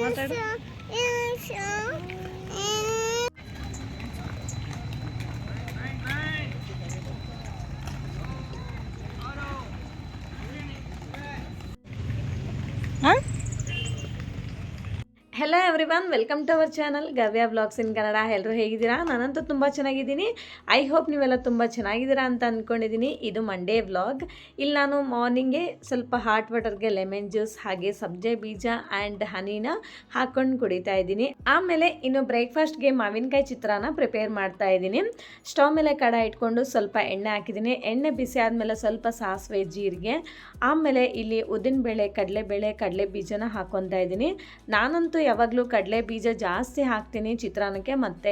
ಮಾತಾಡು ಹಾಂ hello everyone welcome to our channel Gavya blogs in Kannada ಎಲ್ಲರೂ ಹೇಗಿದ್ದೀರಾ? ನಾನಂತೂ ತುಂಬ ಚೆನ್ನಾಗಿದ್ದೀನಿ. ಐ ಹೋಪ್ ನೀವೆಲ್ಲ ತುಂಬ ಚೆನ್ನಾಗಿದ್ದೀರಾ ಅಂತ ಅಂದ್ಕೊಂಡಿದ್ದೀನಿ ಇದು ಮಂಡೇ ವ್ಲಾಗ್ ಇಲ್ಲಿ ನಾನು ಮಾರ್ನಿಂಗೆ ಸ್ವಲ್ಪ ಹಾಟ್ ವಾಟರ್ಗೆ ಲೆಮನ್ ಜ್ಯೂಸ್ ಹಾಗೆ ಸಬ್ಜೆ ಬೀಜ ಆ್ಯಂಡ್ ಹನಿನ ಹಾಕ್ಕೊಂಡು ಕುಡಿತಾ ಇದ್ದೀನಿ. ಆಮೇಲೆ ಇನ್ನು ಬ್ರೇಕ್ಫಾಸ್ಟ್ಗೆ ಮಾವಿನಕಾಯಿ ಚಿತ್ರಾನ ಪ್ರಿಪೇರ್ ಮಾಡ್ತಾ ಇದ್ದೀನಿ. ಸ್ಟವ್ ಮೇಲೆ ಕಡ ಇಟ್ಕೊಂಡು ಸ್ವಲ್ಪ ಎಣ್ಣೆ ಹಾಕಿದ್ದೀನಿ. ಎಣ್ಣೆ ಬಿಸಿ ಆದಮೇಲೆ ಸ್ವಲ್ಪ ಸಾಸಿವೆ, ಜೀರಿಗೆ. ಆಮೇಲೆ ಇಲ್ಲಿ ಉದ್ದಿನಬೇಳೆ, ಕಡಲೆಬೇಳೆ ಕಡಲೆ ಬೀಜನ ಹಾಕ್ಕೊತಾ ಇದ್ದೀನಿ. ನಾನಂತೂ ಯಾವಾಗಲೂ ಕಡಲೆ ಬೀಜ ಜಾಸ್ತಿ ಹಾಕ್ತೀನಿ ಚಿತ್ರಾನ್ನಕ್ಕೆ ಮತ್ತು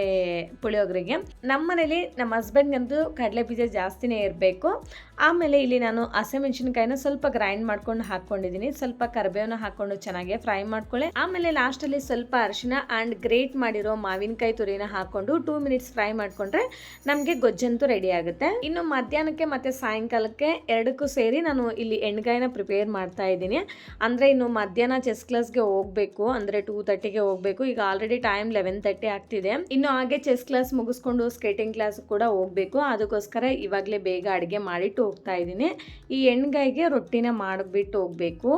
ಪುಳಿಯೋಗರೆಗೆ. ನಮ್ಮ ಮನೇಲಿ ನಮ್ಮ ಹಸ್ಬೆಂಡ್ಗಂತೂ ಕಡಲೆ ಬೀಜ ಜಾಸ್ತಿನೇ ಇರಬೇಕು. ಆಮೇಲೆ ಇಲ್ಲಿ ನಾನು ಹಸಿಮೆಣಸಿನ್ಕಾಯಿನ ಸ್ವಲ್ಪ ಗ್ರೈಂಡ್ ಮಾಡ್ಕೊಂಡು ಹಾಕ್ಕೊಂಡಿದ್ದೀನಿ. ಸ್ವಲ್ಪ ಕರಿಬೇವನ್ನ ಹಾಕ್ಕೊಂಡು ಚೆನ್ನಾಗಿ ಫ್ರೈ ಮಾಡ್ಕೊಳ್ಳಿ. ಆಮೇಲೆ ಲಾಸ್ಟಲ್ಲಿ ಸ್ವಲ್ಪ ಅರಿಶಿನ ಆ್ಯಂಡ್ ಗ್ರೇಟ್ ಮಾಡಿರೋ ಮಾವಿನಕಾಯಿ ತುರಿನ ಹಾಕ್ಕೊಂಡು ಟೂ ಮಿನಿಟ್ಸ್ ಫ್ರೈ ಮಾಡ್ಕೊಂಡ್ರೆ ನಮಗೆ ಗೊಜ್ಜಂತೂ ರೆಡಿ ಆಗುತ್ತೆ. ಇನ್ನು ಮಧ್ಯಾಹ್ನಕ್ಕೆ ಮತ್ತು ಸಾಯಂಕಾಲಕ್ಕೆ ಎರಡಕ್ಕೂ ಸೇರಿ ನಾನು ಇಲ್ಲಿ ಎಣ್ಗಾಯಿನ ಪ್ರಿಪೇರ್ ಮಾಡ್ತಾ ಇದ್ದೀನಿ. ಅಂದರೆ ಇನ್ನು ಮಧ್ಯಾಹ್ನ ಚೆಸ್ ಕ್ಲಾಸ್ಗೆ ಹೋಗಬೇಕು. ಅಂದರೆ ಟೂ ತರ್ಟಿಗೆ ಹೋಗಬೇಕು. ಈಗ ಆಲ್ರೆಡಿ ಟೈಮ್ ಲೆವೆನ್ ತರ್ಟಿ ಆಗ್ತಿದೆ. ಇನ್ನು ಹಾಗೆ ಚೆಸ್ ಕ್ಲಾಸ್ ಮುಗಿಸ್ಕೊಂಡು ಸ್ಕೇಟಿಂಗ್ ಕ್ಲಾಸ್ ಕೂಡ ಹೋಗಬೇಕು. ಅದಕ್ಕೋಸ್ಕರ ಇವಾಗಲೇ ಬೇಗ ಅಡುಗೆ ಮಾಡಿಟ್ಟು ಹೋಗ್ತಾ ಇದ್ದೀನಿ. ಈ ಎಣ್ಗಾಯಿಗೆ ರೊಟ್ಟಿನ ಮಾಡಿಬಿಟ್ಟು ಹೋಗಬೇಕು.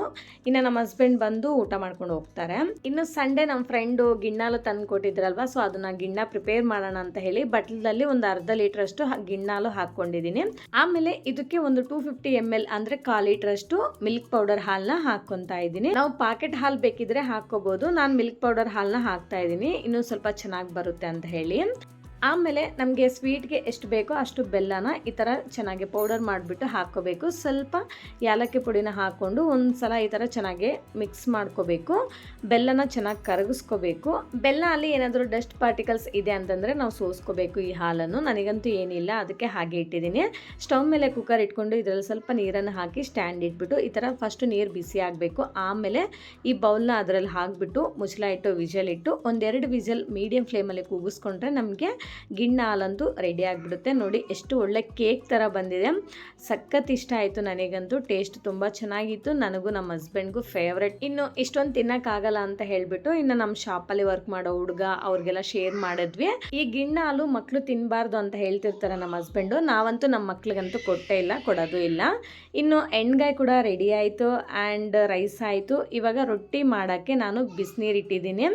ಇನ್ನು ನಮ್ಮ ಹಸ್ಬೆಂಡ್ ಬಂದು ಊಟ ಮಾಡ್ಕೊಂಡು ಹೋಗ್ತಾರೆ. ಇನ್ನು ಸಂಡೇ ನಮ್ಮ ಫ್ರೆಂಡು ಗಿಣ್ಣಾಲು ತಂದು ಕೊಟ್ಟಿದ್ರಲ್ವ ಸೊ ಅದನ್ನ ಗಿಣ್ಣ ಪ್ರಿಪೇರ್ ಮಾಡೋಣ ಅಂತ ಹೇಳಿ ಬಟ್ಲದಲ್ಲಿ ಒಂದು ಅರ್ಧ ಲೀಟರ್ ಅಷ್ಟು ಗಿಣ್ಣಾಲು ಹಾಕ್ಕೊಂಡಿದ್ದೀನಿ. ಆಮೇಲೆ ಇದಕ್ಕೆ ಒಂದು ಟೂ ಫಿಫ್ಟಿ ಎಂ ಎಲ್ ಅಂದ್ರೆ ಕಾಲ್ ಲೀಟರ್ ಅಷ್ಟು ಮಿಲ್ಕ್ ಪೌಡರ್ ಹಾಲ್ನ ಹಾಕೊಂತ ಇದ್ದೀನಿ. ನಾವು ಪಾಕೆಟ್ ಹಾಲ್ ಬೇಕಿದ್ರೆ ಹಾಕೋಬಹುದು ನಾನು ಮಿಲ್ಕ್ ಪೌಡರ್ ಹಾಲನ್ನ ಹಾಕ್ತಾ ಇದ್ದೀನಿ. ಇನ್ನೂ ಸ್ವಲ್ಪ ಚೆನ್ನಾಗಿ ಬರುತ್ತೆ ಅಂತ ಹೇಳಿ. ಆಮೇಲೆ ನಮಗೆ ಸ್ವೀಟ್ಗೆ ಎಷ್ಟು ಬೇಕೋ ಅಷ್ಟು ಬೆಲ್ಲನ ಈ ಥರ ಚೆನ್ನಾಗಿ ಪೌಡರ್ ಮಾಡಿಬಿಟ್ಟು ಹಾಕ್ಕೋಬೇಕು. ಸ್ವಲ್ಪ ಏಲಕ್ಕಿ ಪುಡಿನ ಹಾಕ್ಕೊಂಡು ಒಂದು ಸಲ ಈ ಥರ ಚೆನ್ನಾಗಿ ಮಿಕ್ಸ್ ಮಾಡ್ಕೋಬೇಕು. ಬೆಲ್ಲನ ಚೆನ್ನಾಗಿ ಕರಗಿಸ್ಕೋಬೇಕು. ಬೆಲ್ಲ ಅಲ್ಲಿ ಏನಾದರೂ ಡಸ್ಟ್ ಪಾರ್ಟಿಕಲ್ಸ್ ಇದೆ ಅಂತಂದರೆ ನಾವು ಸೋಸ್ಕೋಬೇಕು ಈ ಹಾಲನ್ನು. ನನಗಂತೂ ಏನಿಲ್ಲ, ಅದಕ್ಕೆ ಹಾಗೆ ಇಟ್ಟಿದ್ದೀನಿ. ಸ್ಟವ್ ಮೇಲೆ ಕುಕ್ಕರ್ ಇಟ್ಕೊಂಡು ಇದರಲ್ಲಿ ಸ್ವಲ್ಪ ನೀರನ್ನು ಹಾಕಿ ಸ್ಟ್ಯಾಂಡ್ ಇಟ್ಬಿಟ್ಟು ಈ ಥರ ಫಸ್ಟ್ ನೀರು ಬಿಸಿ ಆಗಬೇಕು. ಆಮೇಲೆ ಈ ಬೌಲ್ನ ಅದರಲ್ಲಿ ಹಾಕ್ಬಿಟ್ಟು ಮುಚ್ಚಲ ಇಟ್ಟು, ವಿಜಲ್ ಇಟ್ಟು ಒಂದೆರಡು ವಿಜಲ್ ಮೀಡಿಯಂ ಫ್ಲೇಮಲ್ಲಿ ಕೂಗಿಸ್ಕೊಂಡ್ರೆ ನಮಗೆ ಗಿಣ್ಣ ಹಾಲಂತೂ ರೆಡಿ ಆಗಿಬಿಡುತ್ತೆ. ನೋಡಿ, ಎಷ್ಟು ಒಳ್ಳೆ ಕೇಕ್ ಥರ ಬಂದಿದೆ. ಸಖತ್ ಇಷ್ಟ ಆಯಿತು ನನಗಂತೂ. ಟೇಸ್ಟ್ ತುಂಬ ಚೆನ್ನಾಗಿತ್ತು. ನನಗೂ ನಮ್ಮ ಹಸ್ಬೆಂಡ್ಗೂ ಫೇವ್ರೆಟ್ ಇನ್ನು ಇಷ್ಟೊಂದು ತಿನ್ನೋಕ್ಕಾಗಲ್ಲ ಅಂತ ಹೇಳಿಬಿಟ್ಟು ಇನ್ನು ನಮ್ಮ ಶಾಪಲ್ಲಿ ವರ್ಕ್ ಮಾಡೋ ಹುಡುಗ ಅವ್ರಿಗೆಲ್ಲ ಶೇರ್ ಮಾಡಿದ್ವಿ. ಈ ಗಿಣ್ಣ ಹಾಲು ಮಕ್ಕಳು ತಿನ್ನಬಾರ್ದು ಅಂತ ಹೇಳ್ತಿರ್ತಾರೆ ನಮ್ಮ ಹಸ್ಬೆಂಡು ನಾವಂತೂ ನಮ್ಮ ಮಕ್ಳಿಗಂತೂ ಕೊಟ್ಟೇ ಇಲ್ಲ, ಕೊಡೋದು ಇಲ್ಲ. ಇನ್ನು ಎಣ್ಗಾಯಿ ಕೂಡ ರೆಡಿ ಆಯಿತು ಆ್ಯಂಡ್ ರೈಸ್ ಆಯಿತು. ಇವಾಗ ರೊಟ್ಟಿ ಮಾಡೋಕ್ಕೆ ನಾನು ಬಿಸಿನೀರು ಇಟ್ಟಿದ್ದೀನಿ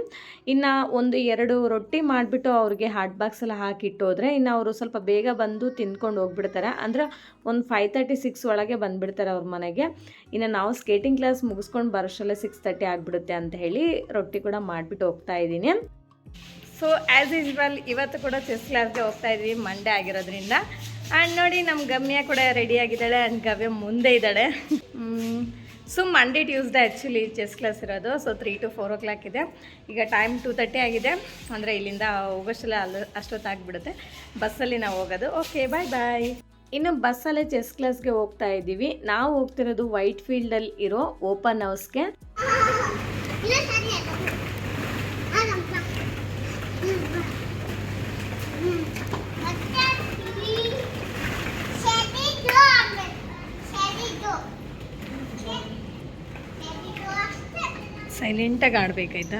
ಇನ್ನು ಒಂದು ಎರಡು ರೊಟ್ಟಿ ಮಾಡಿಬಿಟ್ಟು ಅವ್ರಿಗೆ ಹಾಟ್ ಬಾಕ್ಸೆಲ್ಲ ಹಾಕಿಟ್ಟೋದ್ರೆ ಇನ್ನು ಅವರು ಸ್ವಲ್ಪ ಬೇಗ ಬಂದು ತಿಂದ್ಕೊಂಡು ಹೋಗ್ಬಿಡ್ತಾರೆ. ಅಂದರೆ ಒಂದು ಫೈವ್ ತರ್ಟಿ ಸಿಕ್ಸ್ ಒಳಗೆ ಬಂದುಬಿಡ್ತಾರೆ ಅವ್ರ ಮನೆಗೆ. ಇನ್ನು ನಾವು ಸ್ಕೇಟಿಂಗ್ ಕ್ಲಾಸ್ ಮುಗಿಸ್ಕೊಂಡು ಬರೋಷ್ಟರಲ್ಲೇ ಸಿಕ್ಸ್ ತರ್ಟಿ ಆಗಿಬಿಡುತ್ತೆ ಅಂತ ಹೇಳಿ ರೊಟ್ಟಿ ಕೂಡ ಮಾಡಿಬಿಟ್ಟು ಹೋಗ್ತಾ ಇದ್ದೀನಿ. ಸೊ ಆ್ಯಸ್ ಯೂಶ್ವಲ್ ಇವತ್ತು ಕೂಡ ಚೆಸ್ ಕ್ಲಾಸ್ಗೆ ಹೋಗ್ತಾ ಇದ್ವಿ ಮಂಡೇ ಆಗಿರೋದ್ರಿಂದ. ಆ್ಯಂಡ್ ನೋಡಿ ನಮ್ಮ ಗಮ್ಯ ಕೂಡ ರೆಡಿ ಆಗಿದ್ದಾಳೆ ಆ್ಯಂಡ್ ಗವ್ಯ ಮುಂದೆ ಇದ್ದಾಳೆ. So Monday Tuesday actually chess class ಇರೋದು. So three to four o'clock ಇದೆ. ಈಗ ಟೈಮ್ ಟೂ ತರ್ಟಿ ಆಗಿದೆ. ಅಂದರೆ ಇಲ್ಲಿಂದ ಹೋಗೋಷ್ಟಲ್ಲ ಅಲ್ಲಿ ಅಷ್ಟೊತ್ತಾಗ್ಬಿಡುತ್ತೆ ಬಸ್ಸಲ್ಲಿ ನಾವು ಹೋಗೋದು. ಓಕೆ ಬಾಯ್ ಬಾಯ್ ಇನ್ನು ಬಸ್ಸಲ್ಲೇ ಚೆಸ್ ಕ್ಲಾಸ್ಗೆ ಹೋಗ್ತಾ ಇದ್ದೀವಿ. ನಾವು ಹೋಗ್ತಿರೋದು ವೈಟ್ ಫೀಲ್ಡಲ್ಲಿ ಇರೋ ಓಪನ್ ಹೌಸ್ಗೆ ಸೈಲೆಂಟಾಗಿ ಆಡಬೇಕಾಯ್ತಾ?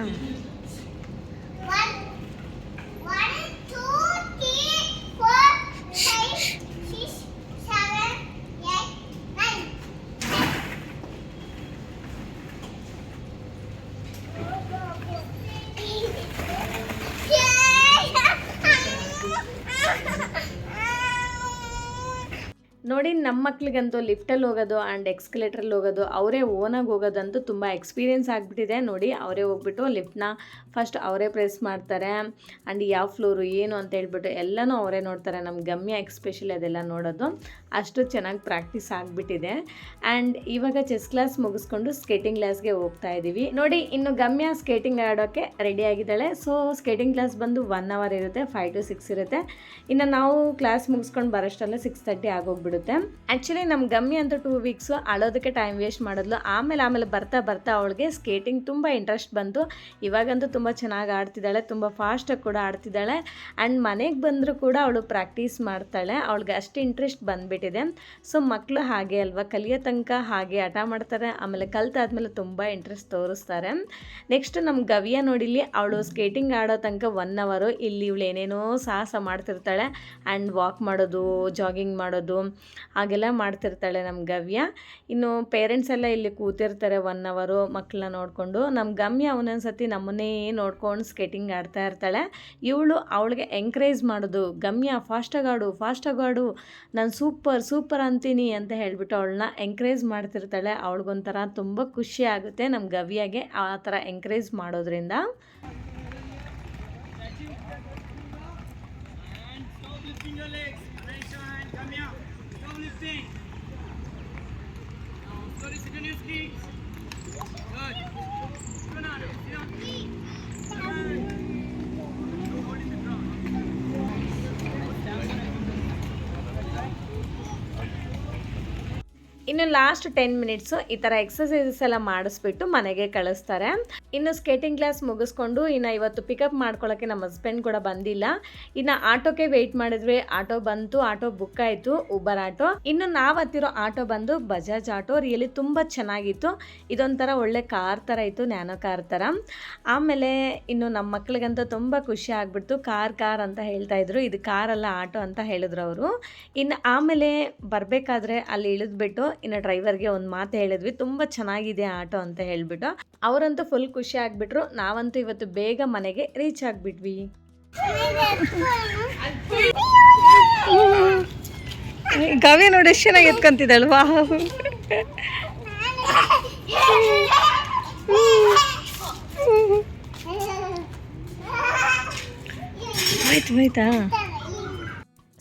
ನೋಡಿ ನಮ್ಮ ಮಕ್ಳಿಗಂತೂ ಲಿಫ್ಟಲ್ಲಿ ಹೋಗೋದು ಆ್ಯಂಡ್ ಎಕ್ಸ್ಕಲೇಟ್ರಲ್ಲಿ ಹೋಗೋದು, ಅವರೇ ಓನಾಗಿ ಹೋಗೋದಂತೂ ತುಂಬ ಎಕ್ಸ್ಪೀರಿಯೆನ್ಸ್ ಆಗಿಬಿಟ್ಟಿದೆ. ನೋಡಿ ಅವರೇ ಹೋಗ್ಬಿಟ್ಟು ಲಿಫ್ಟ್ನ ಫಸ್ಟ್ ಅವರೇ ಪ್ರೆಸ್ ಮಾಡ್ತಾರೆ. ಆ್ಯಂಡ್ ಯಾವ ಫ್ಲೋರು ಏನು ಅಂತ ಹೇಳ್ಬಿಟ್ಟು ಎಲ್ಲನೂ ಅವರೇ ನೋಡ್ತಾರೆ. ನಮ್ಮ ಗಮ್ಯ ಎಕ್ಸ್ಪೆಷಲಿ ಅದೆಲ್ಲ ನೋಡೋದು. ಅಷ್ಟು ಚೆನ್ನಾಗಿ ಪ್ರಾಕ್ಟೀಸ್ ಆಗಿಬಿಟ್ಟಿದೆ. ಆ್ಯಂಡ್ ಇವಾಗ ಚೆಸ್ ಕ್ಲಾಸ್ ಮುಗಿಸ್ಕೊಂಡು ಸ್ಕೇಟಿಂಗ್ ಕ್ಲಾಸ್ಗೆ ಹೋಗ್ತಾ ಇದ್ದೀವಿ ನೋಡಿ, ಇನ್ನು ಗಮ್ಯ ಸ್ಕೇಟಿಂಗ್ ಆಡೋಕ್ಕೆ ರೆಡಿ ಆಗಿದ್ದಾಳೆ. ಸೊ ಸ್ಕೇಟಿಂಗ್ ಕ್ಲಾಸ್ ಬಂದು ಒನ್ ಅವರ್ ಇರುತ್ತೆ ಫೈವ್ ಟು ಸಿಕ್ಸ್ ಇರುತ್ತೆ. ಇನ್ನು ನಾವು ಕ್ಲಾಸ್ ಮುಗಿಸ್ಕೊಂಡು ಬರೋಷ್ಟರಲ್ಲೇ ಸಿಕ್ಸ್ ತರ್ಟಿ ಆಗೋಗ್ಬಿಡುತ್ತೆ ಆಗುತ್ತೆ ಆ್ಯಕ್ಚುಲಿ ನಮ್ಮ ಗಮ್ಮಿ ಅಂತ ಟೂ ವೀಕ್ಸು ಅಳೋದಕ್ಕೆ ಟೈಮ್ ವೇಸ್ಟ್ ಮಾಡಿದ್ಲು. ಆಮೇಲೆ ಆಮೇಲೆ ಬರ್ತಾ ಬರ್ತಾ ಅವಳಿಗೆ ಸ್ಕೇಟಿಂಗ್ ತುಂಬ ಇಂಟ್ರೆಸ್ಟ್ ಬಂತು. ಇವಾಗಂತೂ ತುಂಬ ಚೆನ್ನಾಗಿ ಆಡ್ತಿದ್ದಾಳೆ, ತುಂಬ ಫಾಸ್ಟಾಗಿ ಕೂಡ ಆಡ್ತಿದ್ದಾಳೆ. ಆ್ಯಂಡ್ ಮನೆಗೆ ಬಂದರೂ ಕೂಡ ಅವಳು ಪ್ರಾಕ್ಟೀಸ್ ಮಾಡ್ತಾಳೆ. ಅವಳಿಗೆ ಅಷ್ಟು ಇಂಟ್ರೆಸ್ಟ್ ಬಂದುಬಿಟ್ಟಿದೆ. ಸೊ ಮಕ್ಕಳು ಹಾಗೆ ಅಲ್ವಾ? ಕಲಿಯೋ ತನಕ ಹಾಗೆ ಹಠ ಮಾಡ್ತಾರೆ. ಆಮೇಲೆ ಕಲ್ತಾದ್ಮೇಲೆ ತುಂಬ ಇಂಟ್ರೆಸ್ಟ್ ತೋರಿಸ್ತಾರೆ. ನೆಕ್ಸ್ಟ್ ನಮ್ಮ ಗವಿಯ ನೋಡಿಲಿ ಅವಳು ಸ್ಕೇಟಿಂಗ್ ಆಡೋ ತನಕ ಒನ್ ಅವರು ಇಲ್ಲಿ ಇವಳು ಏನೇನೋ ಸಾಹಸ ಮಾಡ್ತಿರ್ತಾಳೆ. ಆ್ಯಂಡ್ ವಾಕ್ ಮಾಡೋದು ಜಾಗಿಂಗ್ ಮಾಡೋದು. ಹಾಗೆಲ್ಲ ಮಾಡ್ತಿರ್ತಾಳೆ ನಮ್ಮ ಗವ್ಯ. ಇನ್ನು ಪೇರೆಂಟ್ಸ್ ಎಲ್ಲ ಇಲ್ಲಿ ಕೂತಿರ್ತಾರೆ ಒನ್ ಅವರು ಮಕ್ಕಳನ್ನ ನೋಡಿಕೊಂಡು. ನಮ್ಮ ಗಮ್ಯ ಒಂದೊಂದು ಸತಿ ನಮ್ಮನ್ನೇ ನೋಡ್ಕೊಂಡು ಸ್ಕೇಟಿಂಗ್ ಆಡ್ತಾ ಇರ್ತಾಳೆ. ಇವಳು ಅವಳಿಗೆ ಎಂಕರೇಜ್ ಮಾಡೋದು, ಗಮ್ಯ ಫಾಸ್ಟಾಗಿ ಆಡು ನಾನು ಸೂಪರ್ ಸೂಪರ್ ಅಂತೀನಿ ಅಂತ ಹೇಳಿಬಿಟ್ಟು ಅವಳನ್ನ ಎಂಕರೇಜ್ ಮಾಡ್ತಿರ್ತಾಳೆ. ಅವಳಿಗೊಂಥರ ತುಂಬ ಖುಷಿ ಆಗುತ್ತೆ ನಮ್ಮ ಗವ್ಯಾಗೆ ಆ ಥರ ಎಂಕರೇಜ್ ಮಾಡೋದ್ರಿಂದ. lifting. Now, sorry, second your Good. ಇನ್ನು ಲಾಸ್ಟ್ ಟೆನ್ ಮಿನಿಟ್ಸು ಈ ಥರ ಎಕ್ಸಸೈಸಸ್ ಎಲ್ಲ ಮಾಡಿಸ್ಬಿಟ್ಟು ಮನೆಗೆ ಕಳಿಸ್ತಾರೆ. ಇನ್ನು ಸ್ಕೇಟಿಂಗ್ ಕ್ಲಾಸ್ ಮುಗಿಸ್ಕೊಂಡು ಇನ್ನು ಇವತ್ತು ಪಿಕಪ್ ಮಾಡ್ಕೊಳ್ಳೋಕ್ಕೆ ನಮ್ಮ ಹಸ್ಬೆಂಡ್ ಕೂಡ ಬಂದಿಲ್ಲ. ಇನ್ನು ಆಟೋಕ್ಕೆ ವೆಯ್ಟ್ ಮಾಡಿದ್ವಿ. ಆಟೋ ಬಂತು. ಆಟೋ ಬುಕ್ ಆಯಿತು. Uber auto. ಇನ್ನು ನಾವು ಹತ್ತಿರೋ ಆಟೋ ಬಂದು ಬಜಾಜ್ ಆಟೋ. ರಿಯಲಿ ತುಂಬ ಚೆನ್ನಾಗಿತ್ತು. ಇದೊಂಥರ ಒಳ್ಳೆ ಕಾರ್ ಥರ ಇತ್ತು. ನ್ಯಾನೋ ಕಾರ್ ಥರ ಆಮೇಲೆ ಇನ್ನು ನಮ್ಮ ಮಕ್ಳಿಗಂತೂ ತುಂಬ ಖುಷಿ ಆಗ್ಬಿಡ್ತು. ಕಾರ್ ಕಾರ್ ಅಂತ ಹೇಳ್ತಾ ಇದ್ರು. ಇದು ಕಾರ್ ಅಲ್ಲ, ಆಟೋ ಅಂತ ಹೇಳಿದ್ರು ಅವರು. ಇನ್ನು ಆಮೇಲೆ ಬರಬೇಕಾದ್ರೆ ಅಲ್ಲಿ ಇಳಿದ್ಬಿಟ್ಟು ಇನ್ನು ಡ್ರೈವರ್ಗೆ ಒಂದು ಮಾತು ಹೇಳಿದ್ವಿ. ತುಂಬ ಚೆನ್ನಾಗಿದೆ ಆಟೋ ಅಂತ ಹೇಳಿಬಿಟ್ಟು. ಅವರಂತೂ ಫುಲ್ ಖುಷಿ ಆಗಿಬಿಟ್ರು. ನಾವಂತೂ ಇವತ್ತು ಬೇಗ ಮನೆಗೆ ರೀಚ್ ಆಗಿಬಿಟ್ವಿ. ಗವಿ ನೋಡಿ ಎಷ್ಟು ಚೆನ್ನಾಗಿ ಎತ್ಕೊಂತಿದ್ದಲ್ವಾ ಆಯ್ತು, ಆಯ್ತಾ?